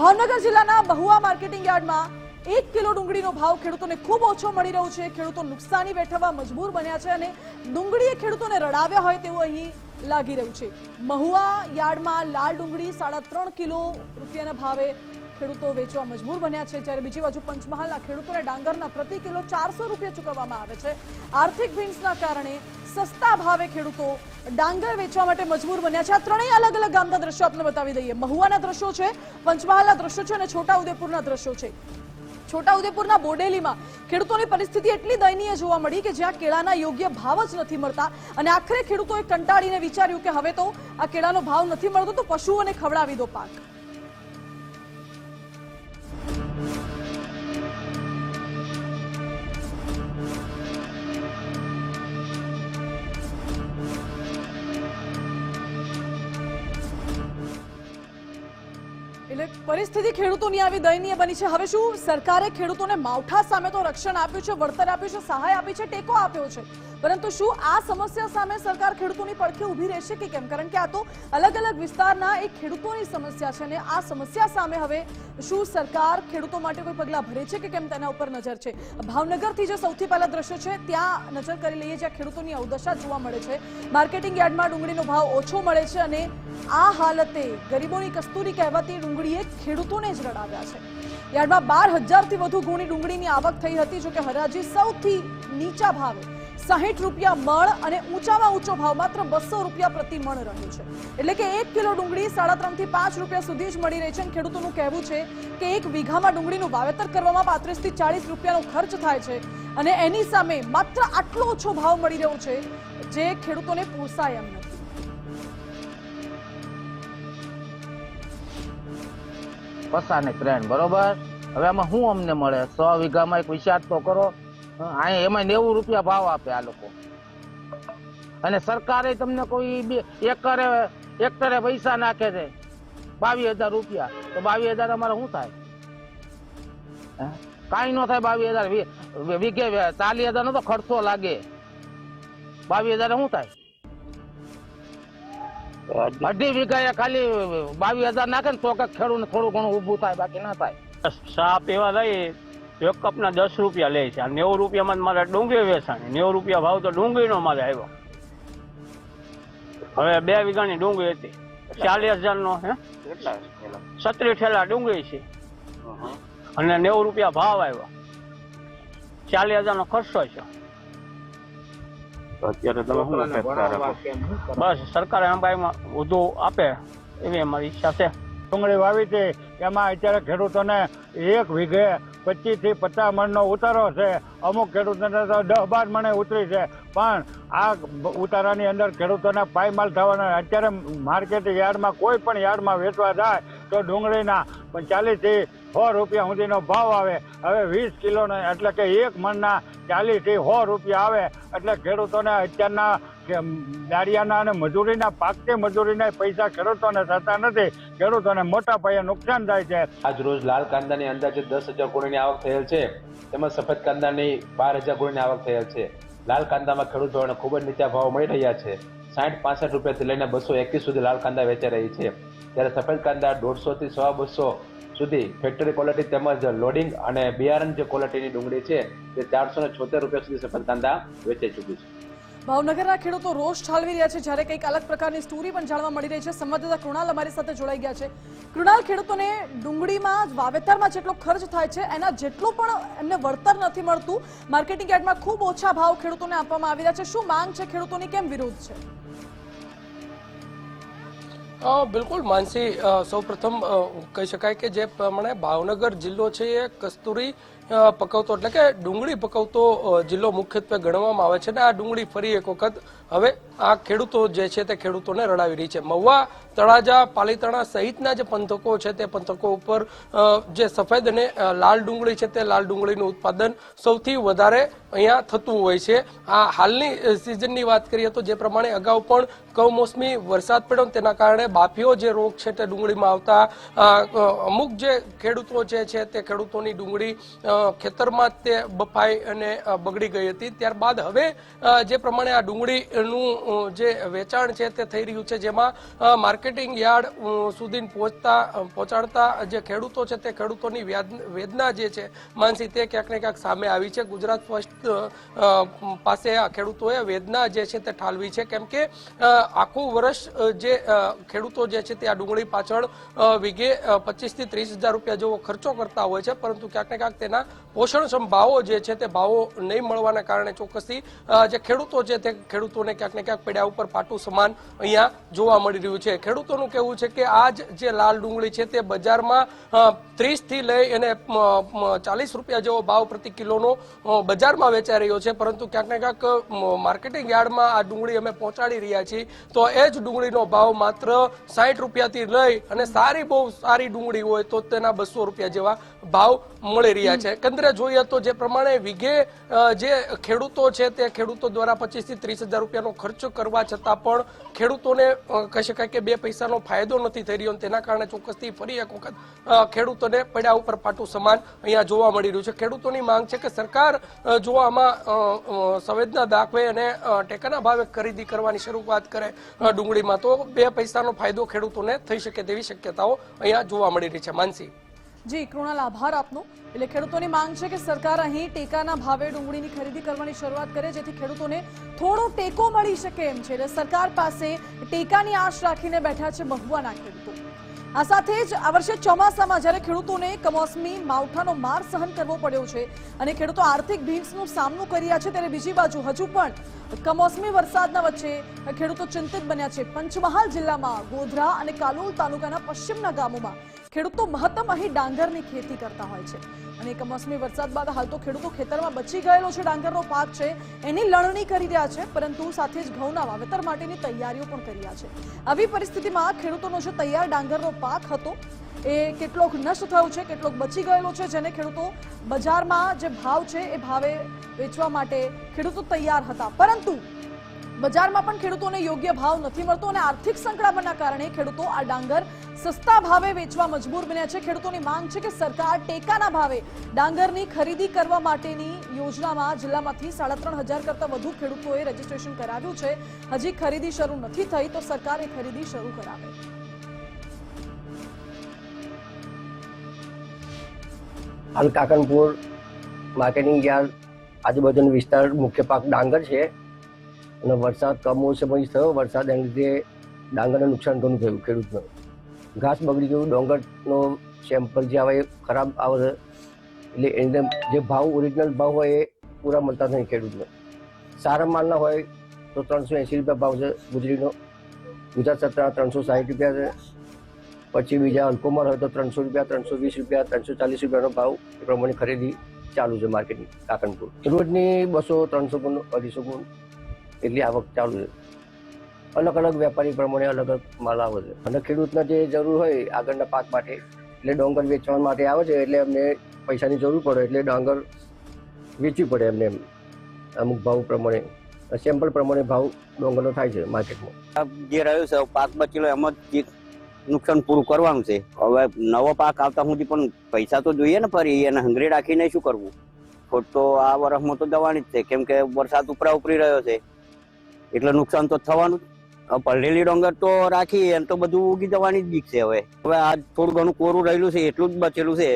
ભાવનગર જિલ્લાના મહુવા માર્કેટિંગ યાર્ડમાં એક કિલો ડુંગળીનો ભાવ ખેડૂતોને ખૂબ ઓછો મળી રહ્યો છે. ખેડૂતો નુકસાની વેઠવા મજબૂર બન્યા છે અને ડુંગળીએ ખેડૂતોને રડાવ્યા હોય તેવું અહીં લાગી રહ્યું છે. મહુવા યાર્ડમાં લાલ ડુંગળી સાડા ત્રણ કિલો રૂપિયાના ભાવે ખેડૂતો વેચવા મજબૂર બન્યા છે, જ્યારે બીજી બાજુ પંચમહાલના ખેડૂતોને ડાંગરના પ્રતિ કિલો ચારસો રૂપિયા ચૂકવવામાં આવે છે. આર્થિક ભીન્સના કારણે સસ્તા ભાવે ખેડૂતો ડાંગર વેચવા માટે મજબૂર બન્યા છે. આ ત્રણેય અલગ અલગ ગામના દ્રશ્યો આપને બતાવી દઈએ. મહુવાના દ્રશ્યો છે, પંચમહાલના દ્રશ્યો છે અને છોટાઉદેપુરના દ્રશ્યો છે. છોટાઉદેપુરના બોડેલીમાં ખેડૂતોની પરિસ્થિતિ એટલી દયનીય જોવા મળી કે જ્યાં કેળાના યોગ્ય ભાવ જ નથી મળતા. અને આખરે ખેડૂતોએ કંટાળીને વિચાર્યું કે હવે તો આ કેળાનો ભાવ નથી મળતો, તો પશુઓને ખવડાવી દો પાક. પરિસ્થિતિ ખેડૂતોની આવી દયનીય બની છે. હવે શું સરકારે ખેડૂતોને માવઠા સામે તો રક્ષણ આપ્યું છે, વળતર આપ્યું છે, સહાય આપી છે, ટેકો આપ્યો છે? પરંતુ શું આ સમસ્યા સામે સરકાર ખેડૂતોની પડખે ઊભી રહેશે કે કેમ? કારણ કે આ તો અલગ અલગ વિસ્તારના એક ખેડૂતોની સમસ્યા છે અને આ સમસ્યા સામે હવે શું સરકાર ખેડૂતો માટે કોઈ પગલાં ભરે છે કે કેમ તેના ઉપર નજર છે? ભાવનગરથી જે સૌથી પહેલા દ્રશ્ય છે, ત્યાં નજર કરી લઈએ જ્યાં ખેડૂતોની અવદશા જોવા મળે છે. માર્કેટિંગ યાર્ડમાં ડુંગળીનો ભાવ ઓછો મળે છે અને આ હાલતે ગરીબોની કસ્તુરી કહેવાતી ડુંગળીએ ખેડૂતોને જ રડાવ્યા છે. યાર્ડમાં બાર હજારથી વધુ ગુણી ડુંગળીની આવક થઈ હતી, જોકે હરાજી સૌથી નીચા ભાવે સાહીઠ રૂપિયા મણ અને ઊંચામાં ઊંચો ભાવ માત્ર બસો રૂપિયા પ્રતિ મણ રહ્યો છે. એટલે કે એક કિલો ડુંગળી સાડા ત્રણથી પાંચ રૂપિયા સુધી જ મળી રહી છે અને ખેડૂતોનું કહેવું છે કે એક વીઘામાં ડુંગળીનું વાવેતર કરવામાં પાંત્રીસથી ચાલીસ રૂપિયાનો ખર્ચ થાય છે અને એની સામે માત્ર આટલો ઓછો ભાવ મળી રહ્યો છે જે ખેડૂતોને પોસાય એમ પસાને ત્રણ બરોબર? હવે આમાં શું અમને મળે? સો વીઘામાં એક વિચાર તો કરો. અહીંયા એમાં નેવું રૂપિયા ભાવ આપે આ લોકો. અને સરકારે તમને કોઈ બે, એકરે એકરે પૈસા નાખે છે, બાવીસ હજાર રૂપિયા, તો બાવીસ હજાર અમારે શું થાય? કાંઈ ન થાય બાવીસ હજાર વીઘે ચાલીસ હજાર નો તો ખર્ચો લાગે. બાવીસ હજાર શું થાય? અઢી વીઘા ખાલી બાવીસ હજાર નાખે ને તો ખેડૂત થોડું ઘણું ઊભું થાય, બાકી ના થાય. સાપ એવા લઈ એક કપના દસ રૂપિયા લે છે. આ નેવું રૂપિયામાં મારે ડુંગળી વેચાણી. નેવું રૂપિયા ભાવ તો ડુંગળીનો મારે આવ્યો. હવે બે વીઘાની ડુંગળી હતી. ચાલીસ હજારનો હે? સત્રી ઠેલા ડુંગળી છે. અને નેવું રૂપિયા ભાવ આવ્યો. ચાલીસ હજારનો ખર્ચો છે અત્યારે તમે શું બસ સરકારે અંબાઈમાં વધુ આપે એવી અમારી ઈચ્છા છે. ડુંગળી વાવી છે એમાં અત્યારે ખેડૂતોને એક વીઘે પચીસથી પચાસ મણનો ઉતારો છે. અમુક ખેડૂતોને તો દસ બાર મણે ઉતરી છે. પણ આ ઉતારાની અંદર ખેડૂતોને પાયમાલ થવાના અત્યારે માર્કેટ યાર્ડમાં કોઈ પણ યાર્ડમાં વેચવા જાય તો ડુંગળીના પણ ચાલીસથી સો રૂપિયા સુધીનો ભાવ આવે. હવે વીસ કિલોનો એટલે કે એક મણના ચાલીસથી સો રૂપિયા આવે. એટલે ખેડૂતોને અત્યારના દાળિયાના અને મજૂરીના પાકતી મજૂરીના પૈસા ખેડૂતોને થતા નથી. ખેડૂતોને મોટા પાયે નુકસાન થાય છે. આજ રોજ લાલ કાંદાની અંદાજે દસ હજાર કોણીની આવક થયેલ છે. તેમજ સફેદ કાંદાની બાર હજાર કોણીની આવક થયેલ છે. લાલ કાંદામાં ખેડૂતોને ખૂબ જ નીચા ભાવ મળી રહ્યા છે. સાઠ પાસઠ રૂપિયાથી લઈને બસો એકવીસ સુધી લાલ કાંદા વેચાઈ રહી છે. ત્યારે સફેદ કાંદા દોઢસોથી સવા બસો સુધી ફેક્ટરી ક્વોલિટી તેમજ લોડિંગ અને બિયારણ જે ક્વોલિટીની ડુંગળી છે, તે ચારસો ને છોતેર રૂપિયા સુધી સફેદ કાંદા વેચાઈ ચૂકી છે. ભાવનગરના ખેડૂતો રોષ ઠાલવી રહ્યા છે જ્યારે કંઈક અલગ પ્રકારની સ્ટોરી પણ જાણવા મળી રહી છે. સંવાદદાતા કૃણાલ અમારી સાથે જોડાઈ ગયા છે. કૃણાલ, ખેડૂતોને ડુંગળીમાં વાવેતરમાં જેટલો ખર્ચ થાય છે, એના જેટલું પણ એમને વળતર નથી મળતું. માર્કેટિંગ યાર્ડમાં ખૂબ ઓછા ભાવ ખેડૂતોને આપવામાં આવી રહ્યા છે. શું માંગ છે ખેડૂતોની? કેમ વિરોધ છે? બિલકુલ, માનસી સૌપ્રથમ કહી શકાય કે જે પ્રમાણે ભાવનગર જિલ્લો છે એ કસ્તુરી પકવતો, એટલે કે ડુંગળી પકવતો જિલ્લો મુખ્યત્વે ગણવામાં આવે છે અને આ ડુંગળી ફરી એક વખત હવે આ ખેડૂતો જે છે તે ખેડૂતોને રડાવી રહી છે. મહુવા, તળાજા, પાલીતાણા સહિતના જે પંથકો છે તે પંથકો ઉપર જે સફેદ અને લાલ ડુંગળી છે તે લાલ ડુંગળીનું ઉત્પાદન સૌથી વધારે અહીંયા થતું હોય છે. આ હાલની સિઝનની વાત કરીએ તો જે પ્રમાણે અગાઉ પણ કમોસમી વરસાદ પડ્યો તેના કારણે બાફીઓ જે રોગ છે તે ડુંગળીમાં આવતા અમુક જે ખેડૂતો જે છે તે ખેડૂતોની ડુંગળી ખેતરમાં તે બફાઈ અને બગડી ગઈ હતી. ત્યારબાદ હવે જે પ્રમાણે આ ડુંગળીનું જે વેચાણ છે તે થઈ રહ્યું છે, જેમાં માર્કેટિંગ યાર્ડ સુધી પહોંચતા પહોંચાડતા જે ખેડૂતો છે તે ખેડૂતોની વેદના જે છે, માનસી તે ક્યાંક ને ક્યાંક સામે આવી છે. ગુજરાત ફર્સ્ટ પાસે આ ખેડૂતોએ વેદના જે છે તે ઠાલવી છે. કેમ કે આખું વર્ષ જે ખેડૂતો જે છે તે આ ડુંગળી પાછળ વીઘે પચીસથી ત્રીસ હજાર રૂપિયા જેવો ખર્ચો કરતા હોય છે, પરંતુ ક્યાંક ને ક્યાંક તેના પોષણક્ષમ ભાવો જે છે તે ભાવો નહીં મળવાના કારણે ચોક્કસથી જે ખેડૂતો છે તે ખેડૂતોને ક્યાંક ને ક્યાંક પડ્યા ઉપર ફાટું સમાન અહીંયા જોવા મળી રહ્યું છે. ખેડૂતોનું કહેવું છે કે આ જે લાલ ડુંગળી છે તે બજારમાં ત્રીસથી લઈ અને ચાલીસ રૂપિયા જેવો ભાવ પ્રતિ કિલોનો બજારમાં વેચાઈ રહ્યો છે. પરંતુ ક્યાંક ને ક્યાંક માર્કેટિંગ યાર્ડમાં આ ડુંગળી અમે પહોંચાડી રહ્યા છીએ. તો એ જ ડુંગળીનો ભાવ માત્ર સાઠ રૂપિયાથી લઈ અને સારી બહુ સારી ડુંગળી હોય તો તેના બસો રૂપિયા જેવા ભાવ મળી રહ્યા છે. કેન્દ્રે જોઈએ તો જે પ્રમાણે વિઘે જે ખેડૂતો છે તે ખેડૂતો દ્વારા પચીસથી ત્રીસ હજાર રૂપિયાનો ખર્ચ કરવા છતાં પણ ખેડૂતોને કહી શકાય કે બે પૈસાનો ફાયદો નથી થઈ રહ્યો તેના કારણે ચોક્કસથી ફરી એક વખત ખેડૂતોને પડ્યા ઉપર પાટું સમાન અહીંયા જોવા મળી રહ્યું છે. ખેડૂતોની માંગ છે કે સરકાર જો આમાં સંવેદના દાખવે અને ટેકાના ભાવે ખરીદી કરવાની શરૂઆત કરે ડુંગળીમાં, તો બે પૈસાનો ફાયદો ખેડૂતોને થઈ શકે તેવી શક્યતાઓ અહીંયા જોવા મળી રહી છે. માનસી. જી, કૃણાલ, આભાર આપનો. એટલે ખેડૂતોની માંગ છે કે સરકાર અહીં ટેકાના ભાવે ડુંગળીની ખરીદી કરવાની શરૂઆત કરે, જેથી ખેડૂતોને થોડો ટેકો મળી શકે એમ છે. એટલે સરકાર પાસે ટેકાની આશ રાખીને બેઠા છે મહુવાના ખેડૂતો. આ સાથે જ આ વર્ષે ચોમાસામાં જ્યારે ખેડૂતોને કમોસમી માવઠાનો માર સહન કરવો પડ્યો છે અને ખેડૂતો આર્થિક ભીંસનો સામનો કરી રહ્યા છે, ત્યારે બીજી બાજુ હજુ પણ કમોસમી વરસાદના વચ્ચે ખેડૂતો ચિંતિત બન્યા છે. પંચમહાલ જિલ્લામાં ગોધરા અને કાલોલ તાલુકાના પશ્ચિમના ગામોમાં ખેડૂતો મહત્તમ અહીં ડાંગરની ખેતી કરતા હોય છે. અને કમોસમી વરસાદ બાદ હાલ તો ખેડૂતો ખેતરમાં બચી ગયેલો છે. ડાંગરનો પાક છે, એની લણણી કરી રહ્યા છે, પરંતુ સાથે જ ઘઉંના વાવેતર માટેની તૈયારીઓ પણ કરી રહ્યા છે. આવી પરિસ્થિતિમાં ખેડૂતોનો જે તૈયાર ડાંગરનો પાક હતો, એ કેટલોક નષ્ટ થયો છે, કેટલોક બચી ગયેલો છે, જેને ખેડૂતો બજારમાં જે ભાવ છે, એ ભાવે વેચવા માટે ખેડૂતો તૈયાર હતા. પરંતુ બજારમાં પણ ખેડૂતોને યોગ્ય ભાવ નથી મળતો અને આર્થિક સંકળામણના કારણે ખેડૂતો આ ડાંગર સસ્તા ભાવે વેચવા મજબૂર બન્યા છે. ખેડૂતોની માંગ છે કે સરકાર ટેકાના ભાવે ડાંગરની ખરીદી કરવા માટેની યોજનામાં જિલ્લામાંથી સાડા ત્રણ હજાર કરતાં વધુ ખેડૂતોએ રજીસ્ટ્રેશન કરાવ્યું છે. હજી ખરીદી શરૂ નથી થઈ તો સરકારે ખરીદી શરૂ કરાવે. હાલ કાકનપુર, માર્કેટિંગ યાર્ડ, આજુબાજુનો વિસ્તાર મુખ્ય પાક ડાંગર છે. અને વરસાદ કમોસમી થયો. વરસાદ એના લીધે ડાંગરને નુકસાન ઘણું થયું, ખેડૂતને. ઘાસ બગડી ગયું, ડોંગરનો સેમ્પલ જે આવે એ ખરાબ આવે એટલે એને જે ભાવ ઓરિજિનલ ભાવ હોય એ પૂરા મળતા નથી ખેડૂતને. સારા માલના હોય તો ત્રણસો એંસી રૂપિયા ભાવ છે ગુજરીનો. ગુજરાત સત્તા ત્રણસો સાઠ રૂપિયા છે. પછી બીજા અલ્કોમર હોય તો ત્રણસો રૂપિયા, ત્રણસો વીસ રૂપિયા, ત્રણસો ચાલીસ રૂપિયાનો ભાવ એ પ્રમાણે ખરીદી ચાલુ છે માર્કેટની, કાકનપુર. રોજની બસો, ત્રણસો ગુણ, અઢીસો ગુણ. એટલી આવક ચાલુ છે. અલગ અલગ વેપારી પ્રમાણે અલગ અલગ માલ આવે છે. અને ખેડૂતને જે જરૂર હોય આગળના પાક માટે, એટલે ડોંગર વેચવા માટે આવે છે, એટલે અમને પૈસાની જરૂર પડે, એટલે ડાંગર વેચવી પડે એમને એમ. અમુક ભાવ પ્રમાણે સેમ્પલ પ્રમાણે ભાવ ડોંગરનો થાય છે માર્કેટમાં. જે રહ્યો છે, પાક બચેલો, એમાં જ નુકસાન પૂરું કરવાનું છે. હવે નવો પાક આવતા સુધી પણ પૈસા તો જોઈએ ને ફરી, એને હંગરી રાખીને શું કરવું? ખોટ તો આ વર્ષમાં તો જવાની જ છે. કેમ કે વરસાદ ઉપરા ઉપરી રહ્યો છે. એટલે નુકસાન તો થવાનું. પલળેલી ડોંગર તો રાખી, એમ તો બધું ઉગી જવાની જ બીક છે હવે. હવે આ થોડું ઘણું કોરું રહેલું છે, એટલું જ બચેલું છે.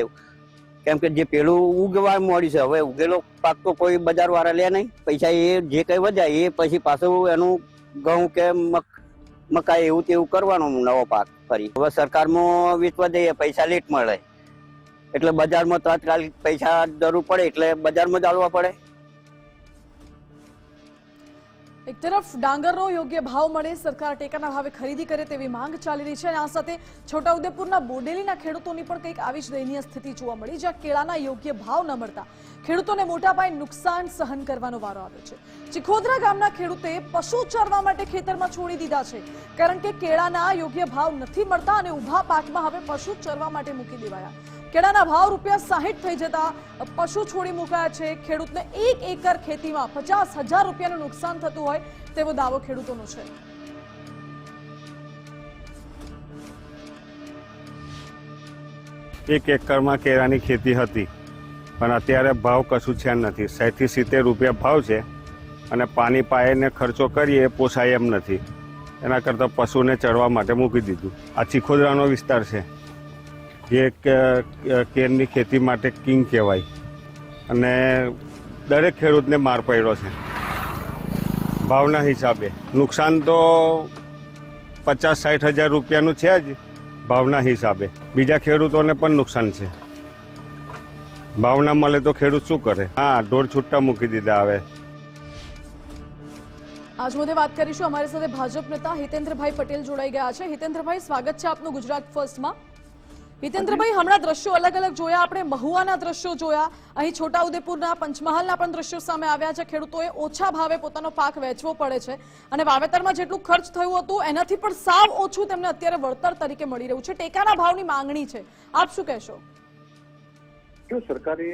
કેમ કે જે પેલું ઉગવા મળ્યું છે, હવે ઉગેલો પાક તો કોઈ બજાર વાળા લે નહીં. પૈસા એ જે કઈ વધ્યા, એ પછી પાછું એનું ઘઉં કે મક, મકાઈ એવું તેવું કરવાનું નવો પાક ફરી. હવે સરકારમાં વેચવા જઈએ, પૈસા લેટ મળે. એટલે બજારમાં તાત્કાલિક પૈસા જરૂર પડે, એટલે બજારમાં ચાલવા પડે. એક તરફ ડાંગરનો યોગ્ય ભાવ મળે, સરકાર ટેકાના ભાવે ખરીદી કરે તેવી માંગ ચાલી રહી છે અને આ સાથે છોટાઉદેપુરના બોડેલીના ખેડૂતોની પણ કંઈક આવી જ દયનીય સ્થિતિ જોવા મળી, જ્યાં કેળાના યોગ્ય ભાવ ન મળતા ખેડૂતોને મોટા પાયે નુકસાન સહન કરવાનો વારો આવ્યો છે. ચિખોદરા ગામના ખેડૂતે પશુ ચરવા માટે ખેતરમાં છોડી દીધા છે, કારણ કે કેળાના યોગ્ય ભાવ નથી મળતા અને ઊભા પાકમાં હવે પશુ ચરવા માટે મૂકી દેવાયા. કેળાના ભાવ રૂપિયા સાહીઠ થઈ જતા પશુ છોડી મુકાયા છે. ખેડૂતને એક એકર ખેતીમાં પચાસ હજાર રૂપિયાનું નુકસાન થતું હોય તેવો દાવો ખેડૂતોનો છે. એક એકરમાં કેળાની ખેતી હતી, પણ અત્યારે ભાવ કશું છે નથી. સાઠથી સિત્તેર રૂપિયા ભાવ છે અને પાણી પાયને ખર્ચો કરીએ પોસાય એમ નથી. એના કરતાં પશુને ચડવા માટે મૂકી દીધું. આ ચીખોદરાનો વિસ્તાર છે. જે કેરની ખેતી માટે કિંગ કહેવાય. અને દરેક ખેડૂતને માર પડ્યો છે. ભાવના હિસાબે. નુકસાન તો પચાસ સાઠ હજાર રૂપિયાનું છે જ, ભાવના હિસાબે. બીજા ખેડૂતોને પણ નુકસાન છે. ભાવના મળે તો ખેડૂત શું કરે? હા, ઢોર છૂટા મૂકી દીધા આવે આજ મુદ્દે વાત કરીશું. અમારી સાથે ભાજપ નેતા હિતેન્દ્રભાઈ પટેલ જોડાઈ ગયા છે. હિતેન્દ્રભાઈ, સ્વાગત છે આપનું ગુજરાત ફર્સ્ટમાં. હિતેન્દ્રભાઈ હમણાં દ્રશ્યો અલગ અલગ જોયા આપણે મહુવાના દ્રશ્યો જોયા. અહીં છોટાઉદેપુરના પંચમહાલના પણ દ્રશ્યો સામે આવ્યા છે. ખેડૂતોએ ઓછા ભાવે પોતાનો પાક વેચવો પડે છે અને વાવેતરમાં જેટલું ખર્ચ થયું હતું એનાથી પણ સાવ ઓછું તેમને અત્યારે વળતર તરીકે મળી રહ્યું છે. ટેકાના ભાવની માંગણી છે. આપ શું કહેશો? જો સરકારે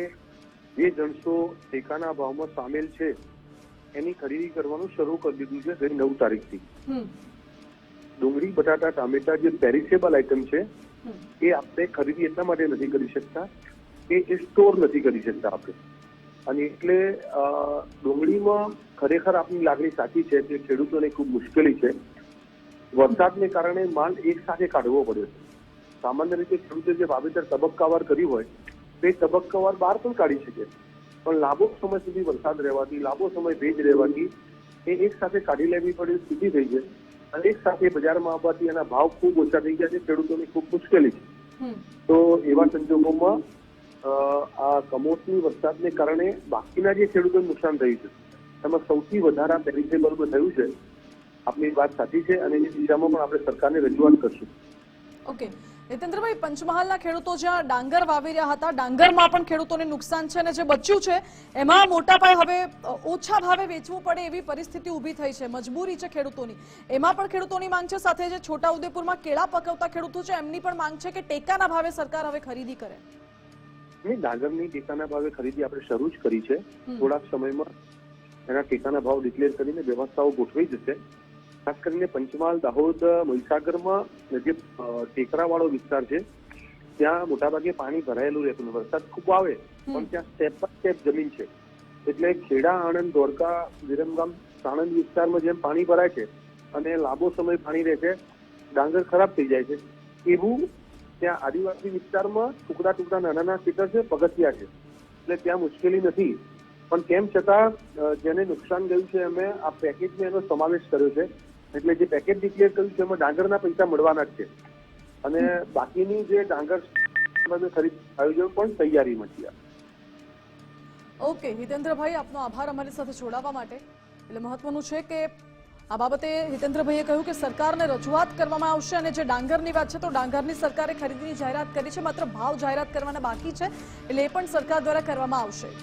જે જણસો ટેકાના ભાવમાં સામેલ છે એની ખરીદી કરવાનું શરૂ કરી દીધું છે ગઈ નવ તારીખથી. ડુંગળી બટાટા ટામેટા જે પેરિસેબલ આઇટમ છે એ આપણે ખરીદી એટલા માટે નથી કરી શકતા કે એ સ્ટોર નથી કરી શકતા આપણે. અને એટલે ડુંગળીમાં ખરેખર આપની લાગણી સાચી છે કે ખેડૂતોને ખૂબ મુશ્કેલી છે. વરસાદને કારણે માલ એક સાથે કાઢવો પડ્યો છે. સામાન્ય રીતે ખેડૂતે જે વાવેતર તબક્કાવાર કર્યું હોય, તે તબક્કાવાર બહાર પણ કાઢી શકે. પણ લાંબો સમય સુધી વરસાદ રહેવાથી, લાંબો સમય ભેજ રહેવાથી, એ એક સાથે કાઢી લેવી પડે સીધી થઈ છે અને એક સાથે બજારમાં આવવાથી એના ભાવ ખૂબ ઓછા થઈ ગયા છે ખેડૂતોને ખૂબ મુશ્કેલી છે. તો એવા સંજોગોમાં આ કમોસમી વરસાદને કારણે બાકીના જે ખેડૂતોને નુકસાન થયું છે એમાં સૌથી વધારે પેરિસેબલમાં થયું છે આપની વાત સાચી છે અને એ દિશામાં પણ આપણે સરકારને રજૂઆત કરશું. ઓકે નીતેન્દ્રભાઈ પંચમહાલના ખેડૂતો જ્યાં ડાંગર વાવી રહ્યા હતા ડાંગરમાં પણ ખેડૂતોને નુકસાન છે અને જે બચ્યું છે એમાં મોટા પાયે હવે ઓછા ભાવે વેચવું પડે એવી પરિસ્થિતિ ઊભી થઈ છે મજબૂરી છે ખેડૂતોની. એમાં પણ ખેડૂતોની માંગ છે સાથે જે છોટા ઉદેપુરમાં કેળા પકવતા ખેડૂતો છે એમની પણ માંગ છે કે ટેકાના ભાવે સરકાર હવે ખરીદી કરે. ડાંગરની ટેકાના ભાવે ખરીદી આપણે શરૂ જ કરી છે. થોડાક સમયમાં એના ટેકાના ભાવ ડિક્લેર કરીને વ્યવસ્થાઓ ગોઠવી જશે. ખાસ કરીને પંચમહાલ દાહોદ મહીસાગરમાં જે ટેકરાવાળો વિસ્તાર છે ત્યાં મોટાભાગે પાણી ભરાયેલું રહેતું વરસાદ ખૂબ આવે પણ ત્યાં સ્ટેપ બાય સ્ટેપ જમીન છે. એટલે ખેડા આણંદ ધોળકા વિરમગામ સાણંદ વિસ્તારમાં જેમ પાણી ભરાય છે અને લાંબો સમય પાણી રહે છે ડાંગર ખરાબ થઈ જાય છે એવું ત્યાં આદિવાસી વિસ્તારમાં ટુકડા ટુકડા નાના નાના ખેતર છે પગથિયા છે. એટલે ત્યાં મુશ્કેલી નથી. પણ તેમ છતાં જેને નુકસાન ગયું છે અમે આ પેકેજમાં એનો સમાવેશ કર્યો છે. એટલે જે પેકેજ ડિક્લેર કર્યું છે એમાં ડાંગરના પૈસા મળવાના જ છે. અને બાકીની જે ડાંગર ખરીદ આયોજન પણ તૈયારીમાં છે. ઓકે હિતેન્દ્રભાઈ આપનો આભાર અમારી સાથે જોડાવા માટે. એટલે મહત્વનું છે કે આ બાબતે હિતેન્દ્રભાઈએ કહ્યું કે સરકારને રજૂઆત કરવામાં આવશે અને જે ડાંગરની વાત છે તો ડાંગરની સરકારે ખરીદીની જાહેરાત કરી છે માત્ર ભાવ જાહેરાત કરવાના બાકી છે એટલે એ પણ સરકાર દ્વારા કરવામાં આવશે.